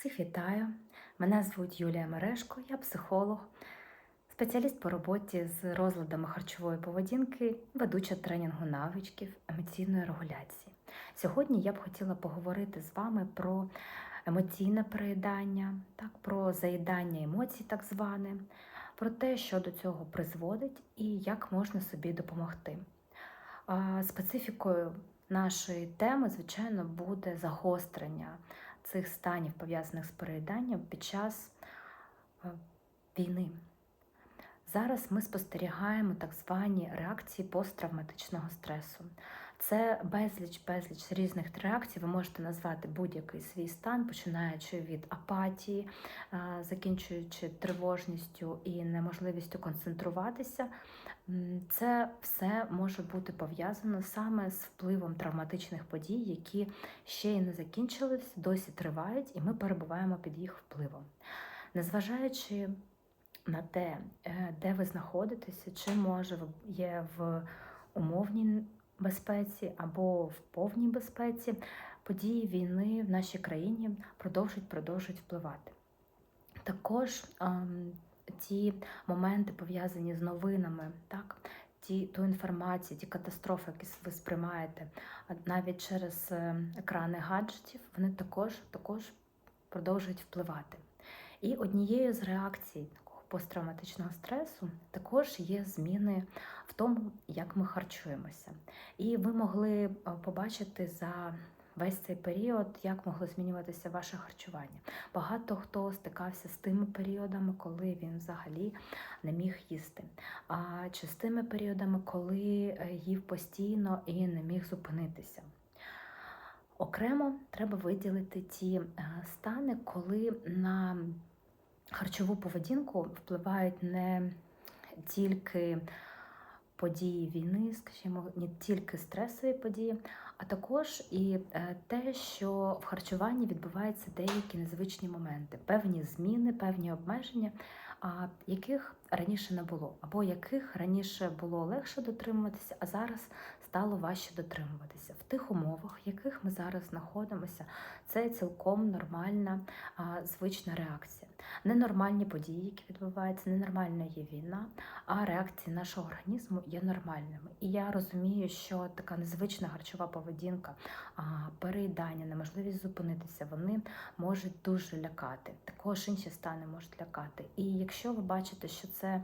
Всіх вітаю! Мене звуть Юлія Мерешко, я психолог, спеціаліст по роботі з розладами харчової поведінки, ведуча тренінгу навичків емоційної регуляції. Сьогодні я б хотіла поговорити з вами про емоційне переїдання, так, про заїдання емоцій, так зване, про те, що до цього призводить і як можна собі допомогти. Специфікою нашої теми, звичайно, буде загострення цих станів, пов'язаних з переїданням під час е, війни. Зараз ми спостерігаємо так звані реакції посттравматичного стресу. Це безліч, безліч різних реакцій. Ви можете назвати будь-який свій стан, починаючи від апатії, закінчуючи тривожністю і неможливістю концентруватися. Це все може бути пов'язано саме з впливом травматичних подій, які ще й не закінчились, досі тривають, і ми перебуваємо під їх впливом. Незважаючи на те, е, де ви знаходитеся, чи може є в умовній безпеці або в повній безпеці, події війни в нашій країні продовжують продовжують впливати. Також ем, ті моменти пов'язані з новинами, так, ті, ту інформацію, ті катастрофи, які ви сприймаєте навіть через е, екрани гаджетів, вони також, також продовжують впливати. І однією з реакцій посттравматичного стресу також є зміни в тому, як ми харчуємося. І ви могли е, побачити за весь цей період, як могло змінюватися ваше харчування. Багато хто стикався з тими періодами, коли він взагалі не міг їсти, а чи з тими періодами, коли е, їв постійно і не міг зупинитися. Окремо треба виділити ті е, стани, коли на харчову поведінку впливають не тільки події війни, скажімо, не тільки стресові події, а також і е, те, що в харчуванні відбуваються деякі незвичні моменти, певні зміни, певні обмеження, яких раніше не було, або яких раніше було легше дотримуватися, а зараз стало важче дотримуватися. В тих умовах, в яких ми зараз знаходимося, це цілком нормальна звична реакція. Ненормальні події, які відбуваються, ненормальна є війна, а реакції нашого організму є нормальними. І я розумію, що така незвична харчова поведінка, переїдання, неможливість зупинитися, вони можуть дуже лякати. Також інші стани можуть лякати. І якщо ви бачите, що це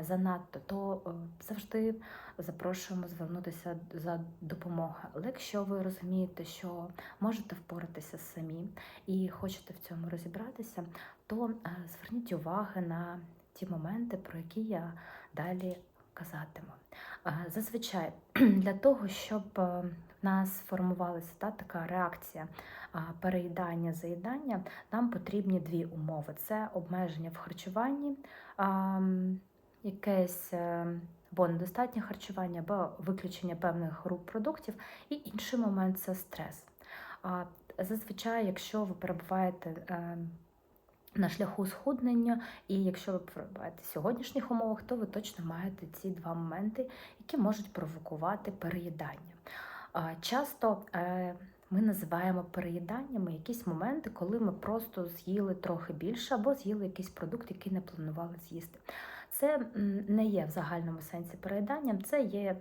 занадто, то завжди запрошуємо звернутися за допомогою. Але якщо ви розумієте, що можете впоратися самі і хочете в цьому розібратися, то е, зверніть уваги на ті моменти, про які я далі казатиму. Е, Зазвичай для того, щоб е, в нас формувалася та, така реакція переїдання, заїдання, нам потрібні дві умови: це обмеження в харчуванні, якесь або недостатнє харчування, або виключення певних груп продуктів, і інший момент це стрес. Зазвичай, якщо ви перебуваєте е, на шляху схуднення, і якщо ви перебуваєте в сьогоднішніх умовах, то ви точно маєте ці два моменти, які можуть провокувати переїдання. Часто е, ми називаємо переїданнями якісь моменти, коли ми просто з'їли трохи більше або з'їли якийсь продукт, який не планували з'їсти. Це не є в загальному сенсі переїданням, це є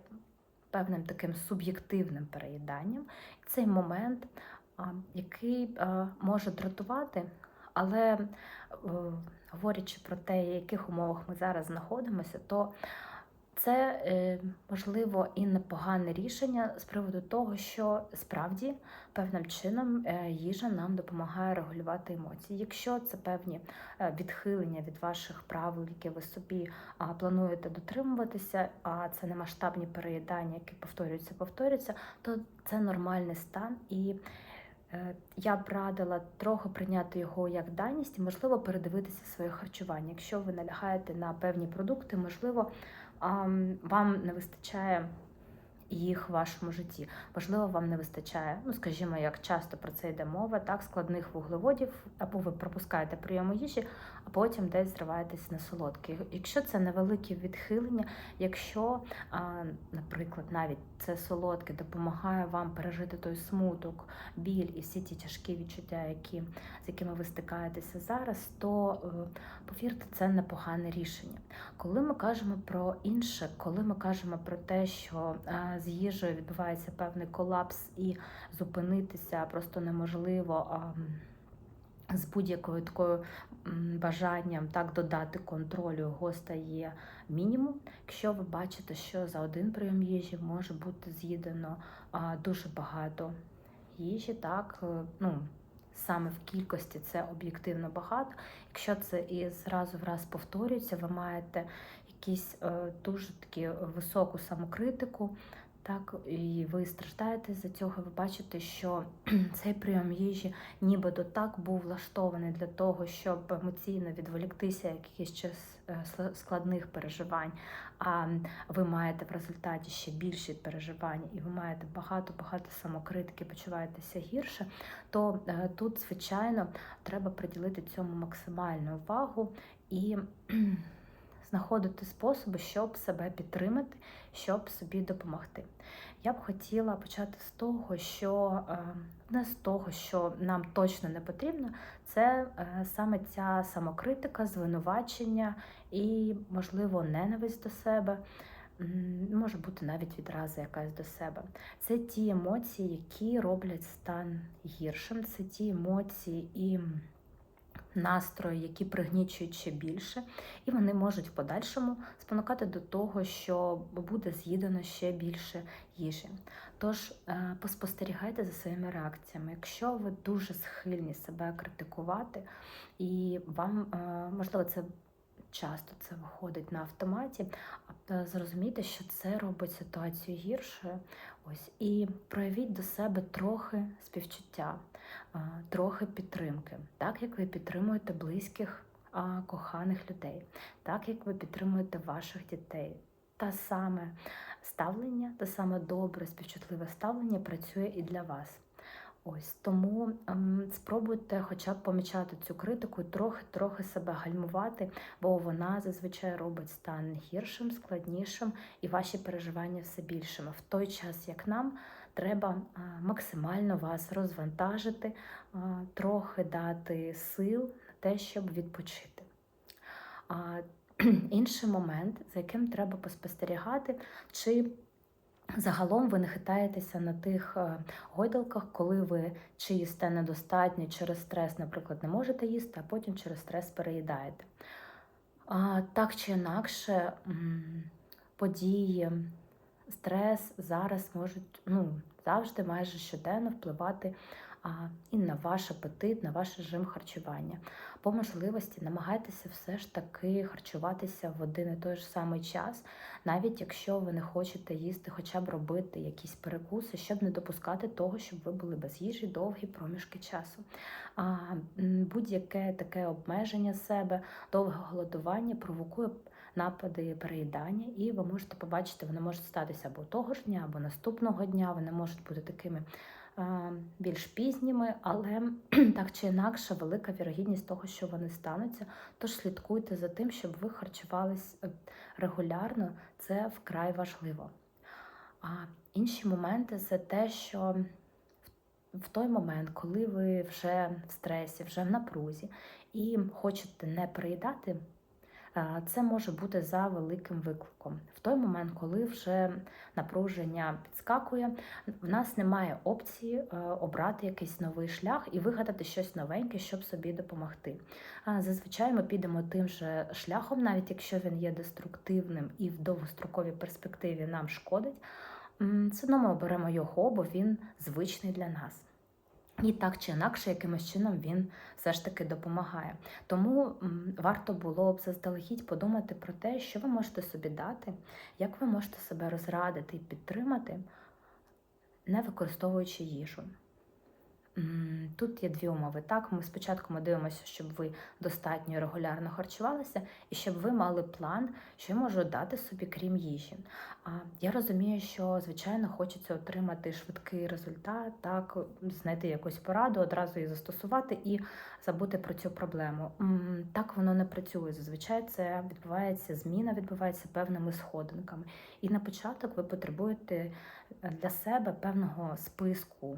певним таким суб'єктивним переїданням. Цей момент, який може дратувати, але е, говорячи про те, в яких умовах ми зараз знаходимося, то це е, можливо і непогане рішення з приводу того, що справді певним чином е, їжа нам допомагає регулювати емоції. Якщо це певні відхилення від ваших правил, які ви собі плануєте дотримуватися, а це не масштабні переїдання, які повторюються, повторюються, то це нормальний стан і. Е, Я б радила трохи прийняти його як даність і, можливо, передивитися своє харчування. Якщо ви налягаєте на певні продукти, можливо, вам не вистачає їх в вашому житті. Можливо, вам не вистачає, ну скажімо, як часто про це йде мова, так, складних вуглеводів, або ви пропускаєте прийому їжі, а потім десь зриваєтесь на солодкі. Якщо це невеликі відхилення, якщо, наприклад, навіть це солодке допомагає вам пережити той смуток, біль і всі ті тяжкі відчуття, які, з якими ви стикаєтеся зараз, то е, повірте, це непогане рішення. Коли ми кажемо про інше, коли ми кажемо про те, що е, з їжею відбувається певний колапс і зупинитися просто неможливо. з будь-якою такою бажанням так додати контролю його стає мінімум. Якщо ви бачите, що за один прийом їжі може бути з'їдено дуже багато їжі, так е, ну саме в кількості це об'єктивно багато. Якщо це і зразу в раз повторюється, ви маєте якісь е, дуже такі високу самокритику. Так, і ви страждаєте за цього, ви бачите, що цей прийом їжі нібито так був влаштований для того, щоб емоційно відволіктися якихось е, складних переживань, а ви маєте в результаті ще більші переживання, і ви маєте багато-багато самокритики, почуваєтеся гірше, то е, тут, звичайно, треба приділити цьому максимальну увагу і знаходити способи, щоб себе підтримати, щоб собі допомогти. Я б хотіла почати з того, що е, не з того, що нам точно не потрібно, це е, саме ця самокритика, звинувачення і, можливо, ненависть до себе. Може бути навіть відразу якась до себе. Це ті емоції, які роблять стан гіршим. Це ті емоції і настрої, які пригнічують ще більше, і вони можуть в подальшому спонукати до того, що буде з'їдено ще більше їжі. Тож е, поспостерігайте за своїми реакціями. Якщо ви дуже схильні себе критикувати, і вам е, можливо це. Часто це виходить на автоматі, а зрозумійте, що це робить ситуацію гіршою. Ось і проявіть до себе трохи співчуття, трохи підтримки, так як ви підтримуєте близьких коханих людей, так як ви підтримуєте ваших дітей. Та саме ставлення, те саме добре, співчутливе ставлення працює і для вас. Ось тому ем, спробуйте хоча б помічати цю критику, трохи-трохи себе гальмувати, бо вона зазвичай робить стан гіршим, складнішим і ваші переживання все більшими. В той час, як нам треба а, максимально вас розвантажити, а, трохи дати сил на те, щоб відпочити. Інший момент, за яким треба поспостерігати, чи Загалом ви не хитаєтеся на тих е, гойдалках, коли ви чи їсте недостатньо через стрес, наприклад, не можете їсти, а потім через стрес переїдаєте. Так чи інакше, події, стрес зараз можуть ну, завжди майже щоденно впливати а, і на ваш апетит, на ваш режим харчування. По можливості намагайтеся все ж таки харчуватися в один і той ж самий час, навіть якщо ви не хочете їсти, хоча б робити якісь перекуси, щоб не допускати того, щоб ви були без їжі довгі проміжки часу. Будь-яке таке обмеження себе, довге голодування провокує. Напади переїдання, і ви можете побачити, вони можуть статися або того ж дня, або наступного дня. Вони можуть бути такими більш пізніми, але так чи інакше велика вірогідність того, що вони стануться. Тож слідкуйте за тим, щоб ви харчувались е, регулярно, це вкрай важливо. А інші моменти це те, що в той момент, коли ви вже в стресі, вже в напрузі і хочете не переїдати. Е, Це може бути за великим викликом. В той момент, коли вже напруження підскакує, в нас немає опції е, обрати якийсь новий шлях і вигадати щось новеньке, щоб собі допомогти. Зазвичай ми підемо тим же шляхом, навіть якщо він є деструктивним і в довгостроковій перспективі нам шкодить, все одно ми оберемо його, бо він звичний для нас. І так чи інакше, якимось чином він все ж таки допомагає. Тому варто було б заздалегідь подумати про те, що ви можете собі дати, як ви можете себе розрадити і підтримати, не використовуючи їжу. Тут є дві умови. Так, ми спочатку ми дивимося, щоб ви достатньо регулярно харчувалися, і щоб ви мали план, що я можу дати собі крім їжі. А я розумію, що звичайно хочеться отримати швидкий результат, так знайти якусь пораду, одразу її застосувати і забути про цю проблему. Так воно не працює. Зазвичай це відбувається зміна, відбувається певними сходинками. І на початок ви потребуєте для себе певного списку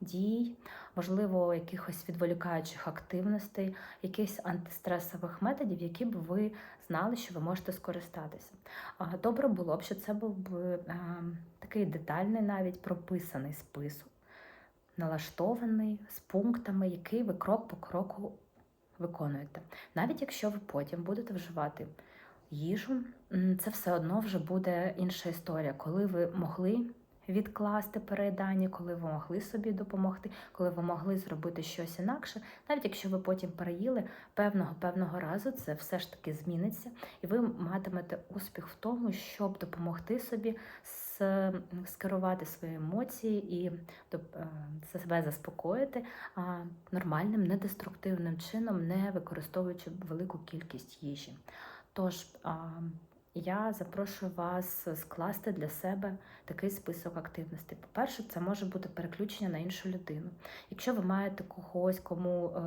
дій, можливо, якихось відволікаючих активностей, якихось антистресових методів, які б ви знали, що ви можете скористатися. Добре було б, що це був би е, такий детальний, навіть прописаний список, налаштований з пунктами, який ви крок по кроку виконуєте. Навіть якщо ви потім будете вживати їжу, це все одно вже буде інша історія, коли ви могли відкласти переїдання, коли ви могли собі допомогти, коли ви могли зробити щось інакше. Навіть якщо ви потім переїли, певного певного разу це все ж таки зміниться, і ви матимете успіх в тому, щоб допомогти собі скерувати свої емоції і е, себе заспокоїти нормальним, недеструктивним чином, не використовуючи велику кількість їжі. Тож я запрошую вас скласти для себе такий список активностей. По-перше, це може бути переключення на іншу людину. Якщо ви маєте когось, кому е,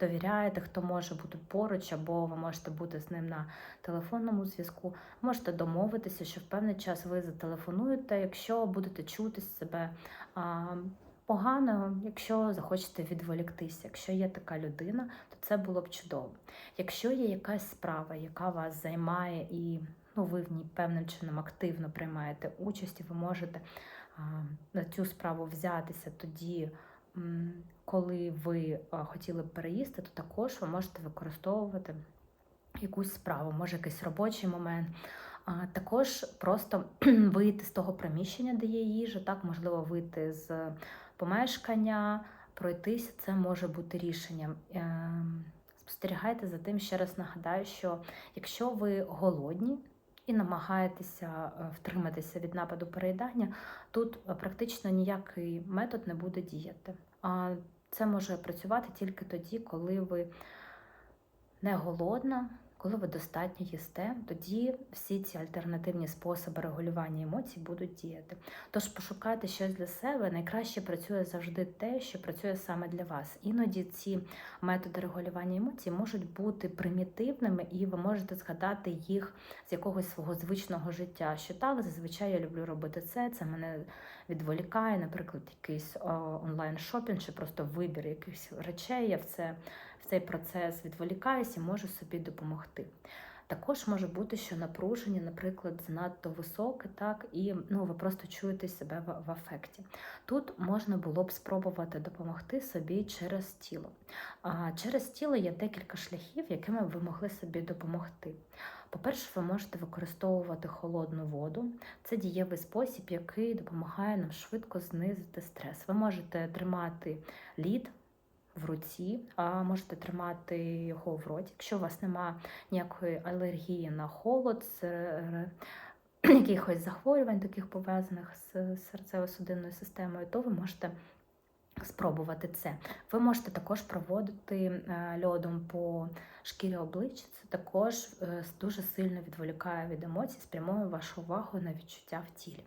довіряєте, хто може бути поруч, або ви можете бути з ним на телефонному зв'язку, можете домовитися, що в певний час ви зателефонуєте, якщо будете чути себе. Погано, якщо захочете відволіктися, якщо є така людина, то це було б чудово. Якщо є якась справа, яка вас займає, і ну, ви в ній певним чином активно приймаєте участь, і ви можете на цю справу взятися тоді, коли ви хотіли б переїсти, то також ви можете використовувати якусь справу, може якийсь робочий момент. Також просто вийти з того приміщення, де є їжа, так можливо вийти з помешкання, пройтися, це може бути рішенням. Ем, Спостерігайте за тим, ще раз нагадаю, що якщо ви голодні і намагаєтеся е, втриматися від нападу переїдання, тут е, практично ніякий метод не буде діяти. А це може працювати тільки тоді, коли ви не голодна, коли ви достатньо їсте, тоді всі ці альтернативні способи регулювання емоцій будуть діяти. Тож пошукайте щось для себе. Найкраще працює завжди те, що працює саме для вас. Іноді ці методи регулювання емоцій можуть бути примітивними, і ви можете згадати їх з якогось свого звичного життя. Що так, зазвичай я люблю робити це. Це мене відволікає, наприклад, якийсь онлайн шопінг чи просто вибір якихось речей. Я в це в цей процес відволікаюсь і можу собі допомогти. Також може бути, що напруження, наприклад, занадто високе, так, і ну, ви просто чуєте себе в, в афекті. Тут можна було б спробувати допомогти собі через тіло. А через тіло є декілька шляхів, якими ви могли собі допомогти. По-перше, ви можете використовувати холодну воду. Це дієвий спосіб, який допомагає нам швидко знизити стрес. Ви можете тримати лід в руці, а можете тримати його в роті. Якщо у вас немає ніякої алергії на холод, якихось захворювань, таких пов'язаних з серцево-судинною системою, то ви можете спробувати це. Ви можете також проводити е, льодом по шкірі обличчя. Це також е, дуже сильно відволікає від емоцій, спрямує вашу увагу на відчуття в тілі.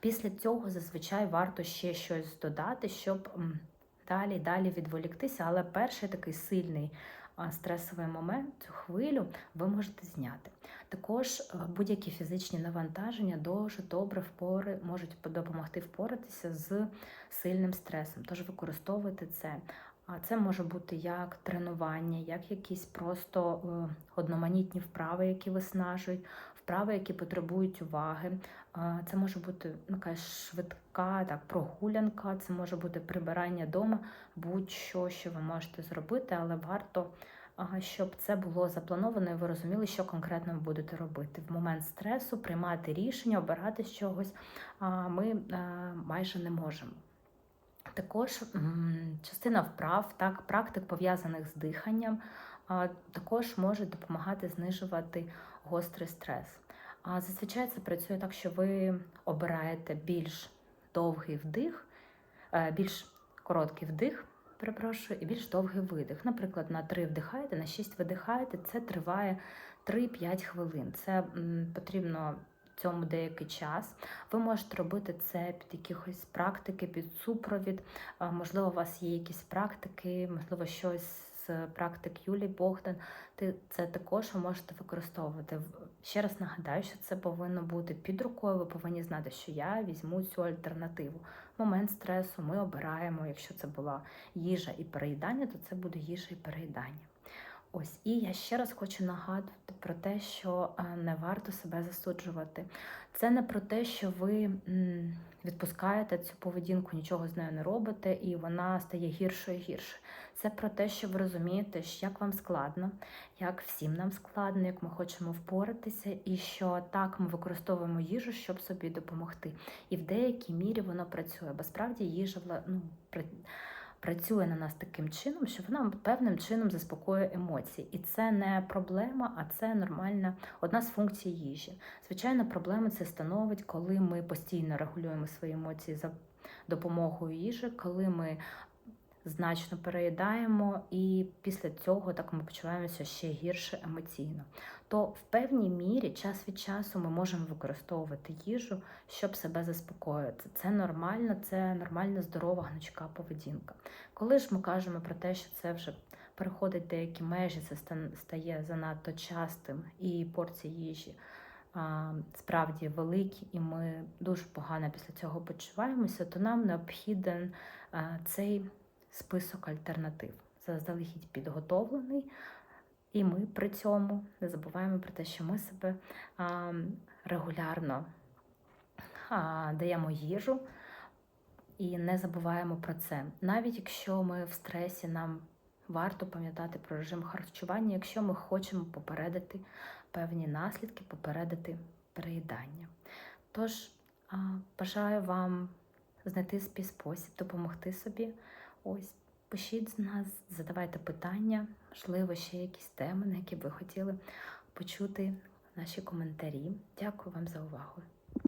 Після цього зазвичай варто ще щось додати, щоб далі далі відволіктися, але перший такий сильний стресовий момент, цю хвилю ви можете зняти. Також е, будь-які фізичні навантаження дуже добре впори можуть допомогти впоратися з сильним стресом. Тож використовуйте це. А це може бути як тренування, як якісь просто е, одноманітні вправи, які виснажують, вправи, які потребують уваги. Це може бути якась швидка так, прогулянка, це може бути прибирання вдома, будь-що, що ви можете зробити, але варто, щоб це було заплановано, і ви розуміли, що конкретно ви будете робити. В момент стресу приймати рішення, обирати з чогось ми майже не можемо. Також частина вправ, так, практик пов'язаних з диханням, також може допомагати знижувати гострий стрес. А зазвичай це працює так, що ви обираєте більш довгий вдих, е, більш короткий вдих, перепрошую, і більш довгий видих. Наприклад, на 3 вдихаєте, на 6 видихаєте, це триває 3-5 хвилин. Це потрібно цьому деякий час. Ви можете робити це під якихось практики, під супровід. Можливо, у вас є якісь практики, можливо, щось з практик Юлії Богдан. Ти це також можете використовувати. Ще раз нагадаю, що це повинно бути під рукою. Ви повинні знати, що я візьму цю альтернативу. Момент стресу ми обираємо. Якщо це була їжа і переїдання, то це буде їжа і переїдання. Ось і я ще раз хочу нагадувати про те, що е, не варто себе засуджувати. Це не про те, що ви відпускаєте цю поведінку, нічого з нею не робите, і вона стає гіршою і гірше. Це про те, що ви розумієте, як вам складно, як всім нам складно, як ми хочемо впоратися, і що так ми використовуємо їжу, щоб собі допомогти. І в деякій мірі воно працює, бо справді їжа ну, працює на нас таким чином, що вона певним чином заспокоює емоції. І це не проблема, а це нормальна одна з функцій їжі. Звичайно, проблема це становить, коли ми постійно регулюємо свої емоції за допомогою їжі, коли ми значно переїдаємо, і після цього так ми почуваємося ще гірше емоційно. То в певній мірі час від часу ми можемо використовувати їжу, щоб себе заспокоїти. Це нормально, це нормальна здорова гнучка поведінка. Коли ж ми кажемо про те, що це вже переходить деякі межі, це стає занадто частим, і порції їжі справді великі, і ми дуже погано після цього почуваємося, то нам необхіден цей список альтернатив, заздалегідь підготовлений. І ми при цьому не забуваємо про те, що ми себе регулярно даємо їжу і не забуваємо про це. Навіть якщо ми в стресі, нам варто пам'ятати про режим харчування, якщо ми хочемо попередити певні наслідки, попередити переїдання. Тож бажаю вам знайти свій спосіб, допомогти собі. Ось пишіть з нас, задавайте питання, можливо, ще якісь теми, на які б ви хотіли почути наші коментарі. Дякую вам за увагу.